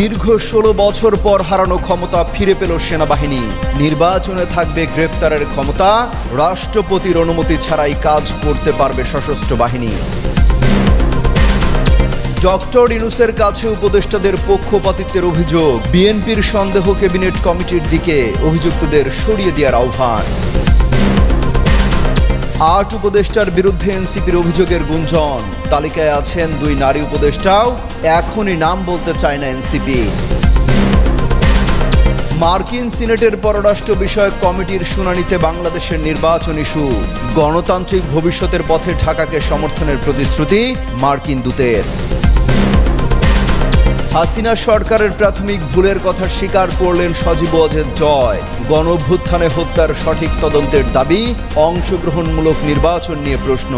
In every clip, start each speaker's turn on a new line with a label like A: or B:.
A: দীর্ঘ ষোলো বছর পর হারানো ক্ষমতা ফিরে পেল সেনাবাহিনী। নির্বাচনে থাকবে গ্রেপ্তারের ক্ষমতা। রাষ্ট্রপতির অনুমতি ছাড়াই কাজ করতে পারবে সশস্ত্র বাহিনী। ডক্টর ইনুসের কাছে উপদেষ্টাদের পক্ষপাতিত্বের অভিযোগ। বিএনপির সন্দেহ ক্যাবিনেট কমিটির দিকে অভিযুক্তদের সরিয়ে দেওয়ার আহ্বান। আট উপদেষ্টার বিরুদ্ধে এনসিপির অভিযোগের গুঞ্জন। তালিকায় আছেন দুই নারী উপদেষ্টাও, এখনই নাম বলতে চায় না এনসিপি। মার্কিন সিনেটের পররাষ্ট্র বিষয়ক কমিটির শুনানিতে বাংলাদেশের নির্বাচন ইস্যু। গণতান্ত্রিক ভবিষ্যতের পথে ঢাকাকে সমর্থনের প্রতিশ্রুতি মার্কিন দূতের। হাসিনা সরকারের প্রাথমিক ভুলের কথা স্বীকার করলেন সজীব অজেদ জয়। গণ হত্যার সঠিক তদন্তের দাবি, অংশগ্রহণমূলক নির্বাচন নিয়ে প্রশ্ন।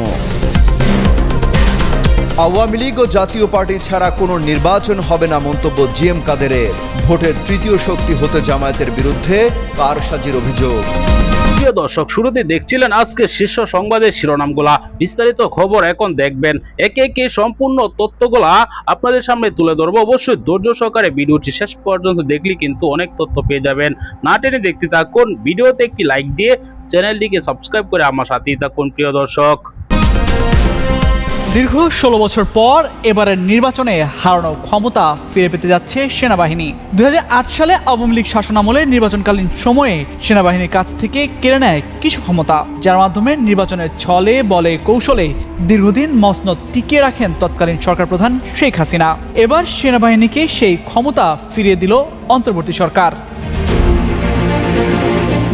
A: আওয়ামী লীগ ও জাতীয় পার্টি ছাড়া কোনো নির্বাচন হবে না মন্তব্য জিএম কাদেরের। ভোটের তৃতীয় শক্তি হতে জামায়াতের বিরুদ্ধে কারসাজির অভিযোগ।
B: প্রিয় দর্শক শুরুতে দেখছিলেন আজকে শীর্ষ সংবাদের শিরোনামগুলা। বিস্তারিত খবর এখন দেখবেন। একে একে সম্পূর্ণ তথ্যগুলা আপনাদের সামনে তুলে ধরবো। অবশ্যই ধৈর্য সহকারে ভিডিওটি শেষ পর্যন্ত দেখলে কিন্তু অনেক তথ্য পেয়ে যাবেন। না টেনে দেখতে থাকুন, ভিডিওতে একটি লাইক দিয়ে চ্যানেলটিকে সাবস্ক্রাইব করে আমার সাথেই থাকুন, প্রিয় দর্শক।
C: দীর্ঘ ষোলো বছর পর এবারের নির্বাচনে হারানো ক্ষমতা ফিরে পেতে যাচ্ছে সেনাবাহিনী। দুই হাজার আট সালে আওয়ামী লীগ শাসনামলে নির্বাচনকালীন সময়ে সেনাবাহিনীর কাছ থেকে কেড়ে নেয় কিছু ক্ষমতা, যার মাধ্যমে নির্বাচনের ছলে, বলে, কৌশলে দীর্ঘদিন মসনদ টিকিয়ে রাখেন তৎকালীন সরকার প্রধান শেখ হাসিনা। এবার সেনাবাহিনীকে সেই ক্ষমতা ফিরিয়ে দিল অন্তর্বর্তী সরকার।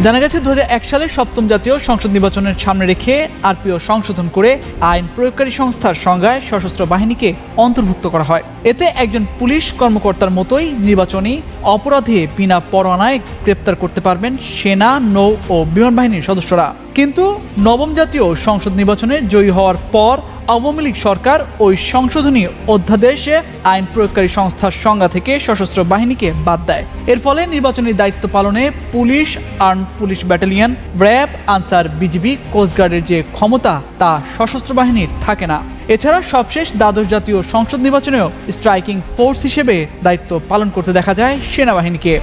C: জানা গেছে দু সালের সপ্তম জাতীয় সংসদ নির্বাচনের সামনে রেখে আরপিও সংশোধন করে আইন প্রয়োগকারী সংস্থার সংজ্ঞায় সশস্ত্র বাহিনীকে অন্তর্ভুক্ত করা হয়। এতে একজন পুলিশ কর্মকর্তার মতোই নির্বাচনী অপরাধে বিনা পরোয়ানায় গ্রেপ্তার করতে পারবেন সেনা, নৌ ও বিমান বাহিনীর সদস্যরা। কিন্তু নবম জাতীয় সংসদ নির্বাচনে জয়ী হওয়ার পর আওয়ামী লীগ সরকার ওই সংশোধনী অধ্যাদেশে আইন প্রয়োগকারী সংস্থার সংজ্ঞা থেকে সশস্ত্র বাহিনীকে বাদ দেয়। এর ফলে নির্বাচনী দায়িত্ব পালনে police, arm police battalion, RAB, Ansar, BGB কোস্টগার্ডের যে ক্ষমতা, তা সশস্ত্র বাহিনীর থাকে না। এছাড়া সবশেষ দ্বাদশ জাতীয় সংসদ নির্বাচনেও স্ট্রাইকিং ফোর্স হিসেবে দায়িত্ব পালন করতে দেখা যায় সেনাবাহিনীকে।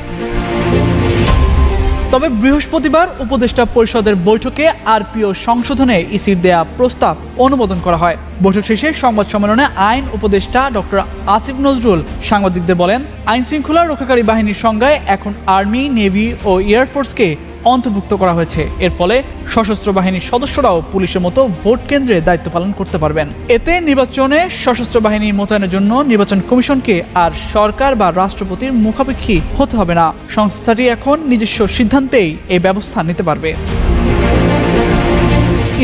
C: তবে বৃহস্পতিবার উপদেষ্টা পরিষদের বৈঠকে আরপিও সংশোধনে ইসির দেয়া প্রস্তাব অনুমোদন করা হয়। বৈঠক শেষে সংবাদ সম্মেলনে আইন উপদেষ্টা ডক্টর আসিফ নজরুল সাংবাদিকদের বলেন আইন শৃঙ্খলা রক্ষাকারী বাহিনীর সংজ্ঞায় এখন আর্মি, নেভি ও এয়ারফোর্সকে অন্তর্ভুক্ত করা হয়েছে। এর ফলে সশস্ত্র বাহিনীর সদস্যরাও পুলিশের মতো ভোট কেন্দ্রে দায়িত্ব পালন করতে পারবেন। এতে নির্বাচনে সশস্ত্র বাহিনী মোতায়েনের জন্য নির্বাচন কমিশনকে আর সরকার বা রাষ্ট্রপতির মুখাপেক্ষী হতে হবে না। সংস্থাটি এখন নিজস্ব সিদ্ধান্তেই এই ব্যবস্থা নিতে পারবে।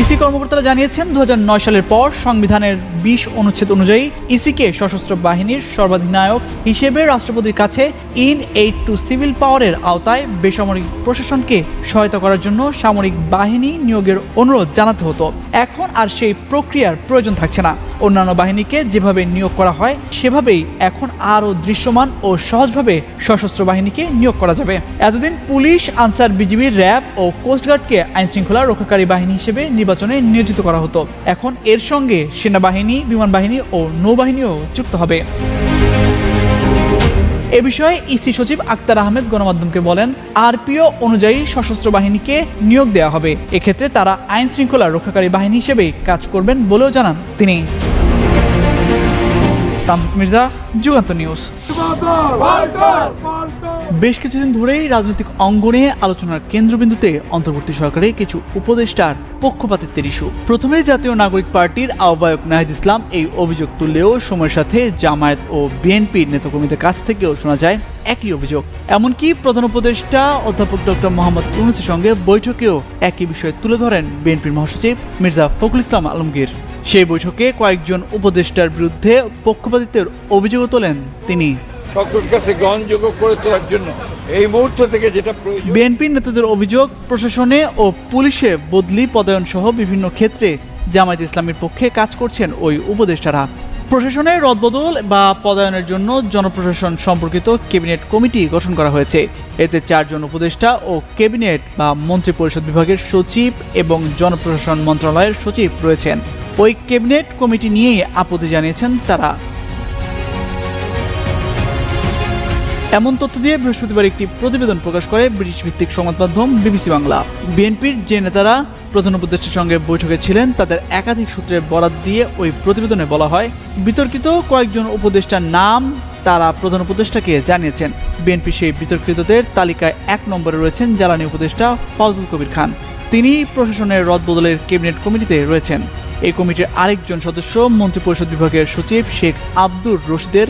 C: ইসি কর্মকর্তারা জানিয়েছেন দু হাজার নয় সালের পর সংবিধানের বিশ অনুচ্ছেদ অনুযায়ী ইসিকে সশস্ত্র বাহিনীর সর্বাধিনায়ক হিসেবে রাষ্ট্রপতির কাছে ইন এইড টু সিভিল পাওয়ারের আওতায় বেসামরিক প্রশাসনকে সহায়তা করার জন্য সামরিক বাহিনী নিয়োগের অনুরোধ জানাতে হতো। এখন আর সেই প্রক্রিয়ার প্রয়োজন থাকছে না। অন্যান্য বাহিনীকে যেভাবে নিয়োগ করা হয়, সেভাবেই এখন আরও দৃশ্যমান ও সহজভাবে সশস্ত্র বাহিনীকে নিয়োগ করা যাবে। এতদিন পুলিশ, আনসার বিজিবি র্যাব ও কোস্টগার্ডকে আইনশৃঙ্খলা রক্ষাকারী বাহিনী হিসেবে নির্বাচনে নিয়োজিত করা হতো। এখন এর সঙ্গে সেনাবাহিনী বিমান বাহিনী ও নৌবাহিনীও যুক্ত হবে। এ বিষয়ে ইসি সচিব আক্তার আহমেদ গণমাধ্যমকে বলেন, আরপিও অনুযায়ী সশস্ত্র বাহিনীকে নিয়োগ দেওয়া হবে। এক্ষেত্রে তারা আইন শৃঙ্খলা রক্ষাকারী বাহিনী হিসেবে কাজ করবেন বলেও জানান তিনি। তামসিদ মির্জা, যুগান্ত নিউজ। বেশ কিছুদিন ধরেই রাজনৈতিক অঙ্গনে আলোচনার কেন্দ্রবিন্দুতে অন্তর্বর্তী সরকারের কিছু উপদেষ্টার পক্ষপাতিত্বের ইস্যু। প্রথমে জাতীয় নাগরিক পার্টির আহ্বায়ক নাহিদ ইসলাম এই অভিযোগ তুললেও সময়ের সাথে জামায়াত ও বিএনপির নেতাকর্মীদের কাছ থেকেও শোনা যায় একই অভিযোগ। এমনকি প্রধান উপদেষ্টা অধ্যাপক ডক্টর মোহাম্মদ ইউনুসের সঙ্গে বৈঠকেও একই বিষয় তুলে ধরেন বিএনপির মহাসচিব মির্জা ফখরুল ইসলাম আলমগীর। সেই বৈঠকে কয়েকজন উপদেষ্টার বিরুদ্ধে পক্ষপাতিত্বের অভিযোগ তোলেন তিনি।
D: সকলের কাছে গ্রহণযোগ্য করে তোলার জন্য এই মুহূর্ত থেকে যেটা
C: বিএনপির নেতাদের অভিযোগ প্রশাসনে ও পুলিশে বদলি পদায়ন সহ বিভিন্ন ক্ষেত্রে জামায়াত ইসলামের পক্ষে কাজ করছেন ওই উপদেষ্টারা। প্রশাসনের রদবদল বা পদায়নের জন্য জনপ্রশাসন সম্পর্কিত ক্যাবিনেট কমিটি গঠন করা হয়েছে। এতে চারজন উপদেষ্টা ও ক্যাবিনেট বা মন্ত্রী পরিষদ বিভাগের সচিব এবং জনপ্রশাসন মন্ত্রণালয়ের সচিব রয়েছেন। ওই ক্যাবিনেট কমিটি নিয়েই আপত্তি জানিয়েছেন তারা। এমন তথ্য দিয়ে বৃহস্পতিবার একটি প্রতিবেদন প্রকাশ করে ব্রিটিশ ভিত্তিক সংবাদ মাধ্যম বিবিসি বাংলা। বিএনপির যে নেতারা প্রধান উপদেষ্টার সঙ্গে বৈঠকে ছিলেন, তাদের একাধিক সূত্রের বরাত দিয়ে ওই প্রতিবেদনে বলা হয়, বিতর্কিত কয়েকজন উপদেষ্টার নাম তারা প্রধান উপদেষ্টাকে জানিয়েছেন। বিএনপি সেই বিতর্কিতদের তালিকায় এক নম্বরে রয়েছেন জ্বালানি উপদেষ্টা ফজল কবির খান। তিনি প্রশাসনের রদবদলের ক্যাবিনেট কমিটিতে রয়েছেন। এই কমিটির আরেকজন সদস্য মন্ত্রিপরিষদ বিভাগের সচিব শেখ আব্দুর রশিদের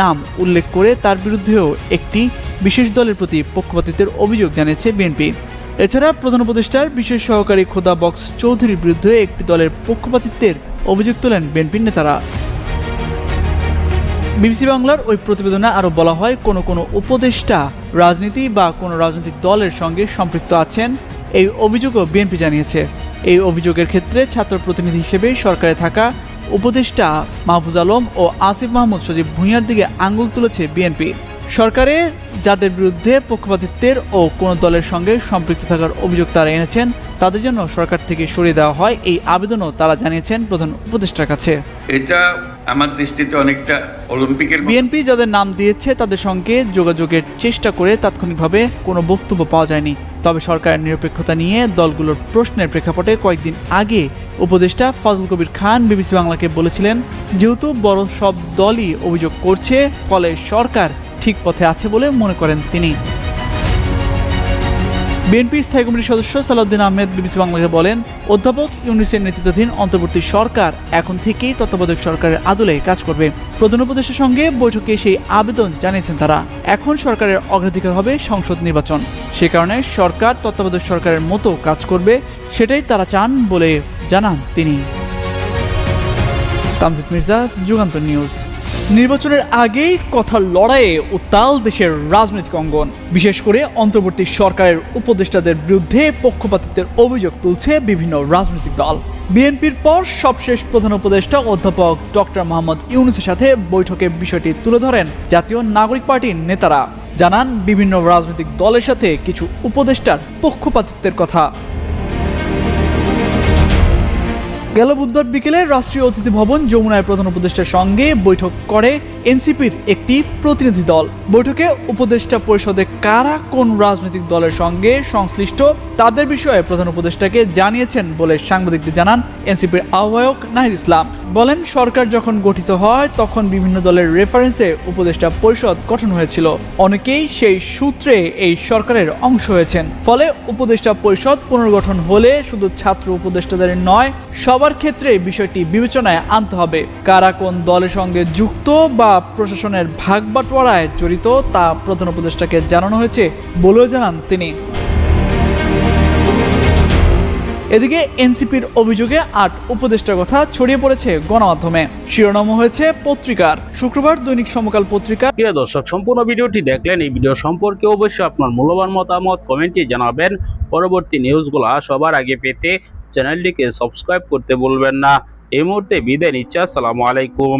C: নাম উল্লেখ করে তার বিরুদ্ধেও একটি বিশেষ দলের প্রতি পক্ষপাতিত্বের অভিযোগ জানিয়েছে বিএনপি। এছাড়া প্রধান উপদেষ্টার বিশেষ সহকারী খোদা বক্স চৌধুরীর বিরুদ্ধে একটি দলের পক্ষপাতিত্বের অভিযোগ তোলেন বিএনপির নেতারা। বিবিসি বাংলার ওই প্রতিবেদনে আরও বলা হয়, কোনো কোনো উপদেষ্টা রাজনীতি বা কোনো রাজনৈতিক দলের সঙ্গে সম্পৃক্ত আছেন, এই অভিযোগও বিএনপি জানিয়েছে। এই অভিযোগের ক্ষেত্রে ছাত্র প্রতিনিধি হিসেবে সরকারে থাকা উপদেষ্টা মাহফুজ আলম ও আসিফ মাহমুদ সজীব ভূঁইয়ার দিকে আঙুল তুলেছে বিএনপি। সরকারে যাদের বিরুদ্ধে পক্ষপাতিত্বের ও কোনো দলের সঙ্গে সম্পৃক্ত থাকার অভিযোগ তারা এনেছেন, তাদের জন্য সরকার থেকে সরিয়ে দেওয়া হয় এই আবেদনও তারা জানিয়েছেন প্রধান উপদেষ্টার কাছে।
E: এটা আমার দৃষ্টিতে অনেকটা অলিম্পিকের
C: বিএনপি যাদের নাম দিয়েছে, তাদের সঙ্গে যোগাযোগের চেষ্টা করে তাৎক্ষণিকভাবে কোনো বক্তব্য পাওয়া যায়নি। তবে সরকারের নিরপেক্ষতা নিয়ে দলগুলোর প্রশ্নের প্রেক্ষাপটে কয়েকদিন আগে উপদেষ্টা ফজল কবির খান বিবিসি বাংলাকে বলেছিলেন, যেহেতু বড় সব দলই অভিযোগ করছে, ফলে সরকার ঠিক পথে আছে বলে মনে করেন তিনি। বিএনপি স্থায়ী কমিটির সদস্য সালাউদ্দিন আহমেদ বিবিসি বাংলাকে বলেন, অধ্যাপক ইউনিসের নেতৃত্বাধীন অন্তর্বর্তী সরকার এখন থেকেই তত্ত্বাবধায়ক সরকারের আদলে কাজ করবে। প্রধান উপদেষ্টার সঙ্গে বৈঠকে সেই আবেদন জানিয়েছেন তারা। এখন সরকারের অগ্রাধিকার হবে সংসদ নির্বাচন। সে কারণে সরকার তত্ত্বাবধায়ক সরকারের মতো কাজ করবে, সেটাই তারা চান বলে জানান তিনি। তামজিদ মির্জা, যুগান্তর নিউজ। নির্বাচনের আগেই কথার লড়াইয়ে উত্তাল দেশের রাজনৈতিক অঙ্গন। বিশেষ করে অন্তর্বর্তী সরকারের উপদেষ্টাদের বিরুদ্ধে পক্ষপাতিত্বের অভিযোগ তুলছে বিভিন্ন রাজনৈতিক দল। বিএনপির পর সবশেষ প্রধান উপদেষ্টা অধ্যাপক ডক্টর মোহাম্মদ ইউনুসের সাথে বৈঠকে বিষয়টি তুলে ধরেন জাতীয় নাগরিক পার্টির নেতারা। জানান বিভিন্ন রাজনৈতিক দলের সাথে কিছু উপদেষ্টার পক্ষপাতিত্বের কথা। গেল বুধবার বিকেলে রাষ্ট্রীয় অতিথি ভবন যমুনায় প্রধান উপদেষ্টার সঙ্গে বৈঠক করে এনসিপির একটি প্রতিনিধি দল। বৈঠকে উপদেষ্টা পরিষদে কারা কোন রাজনৈতিক দলের সঙ্গে সংশ্লিষ্ট তাদের বিষয়ে প্রধান উপদেষ্টাকে জানিয়েছেন বলে সাংবাদিকদের জানান এনসিপির আহ্বায়ক নাহিদ ইসলাম। বলেন, সরকার যখন গঠিত হয়, তখন বিভিন্ন দলের রেফারেন্সে উপদেষ্টা পরিষদ গঠন হয়েছিল। অনেকেই সেই সূত্রে এই সরকারের অংশ হয়েছেন। ফলে উপদেষ্টা পরিষদ পুনর্গঠন হলে শুধু ছাত্র উপদেষ্টাদের নয় সবার ক্ষেত্রে বিষয়টি বিবেচনায় আনতে হবে। কারা কোন দলের সঙ্গে যুক্ত বা প্রশাসনের ভাগ বাটোয়ারায় জড়িত তা প্রধান উপদেষ্টাকে জানানো হয়েছে বলেও জানান তিনি। এদিকে এনসিপির অভিযোগে আট উপদেষ্টার কথা ছড়িয়ে পড়েছে গণমাধ্যমে। শিরোনাম হয়েছে পত্রিকার। শুক্রবার দৈনিক সমকাল পত্রিকা
B: প্রিয় দর্শক, সম্পূর্ণ ভিডিওটি দেখলেন। এই ভিডিও সম্পর্কে অবশ্যই আপনার মূল্যবান মতামত কমেন্টে জানাবেন। পরবর্তী নিউজগুলো সবার আগে পেতে চ্যানেলটিকে সাবস্ক্রাইব করতে বলবেন না। এই মুহূর্তে বিদায় নিচ্ছে আসসালামু আলাইকুম।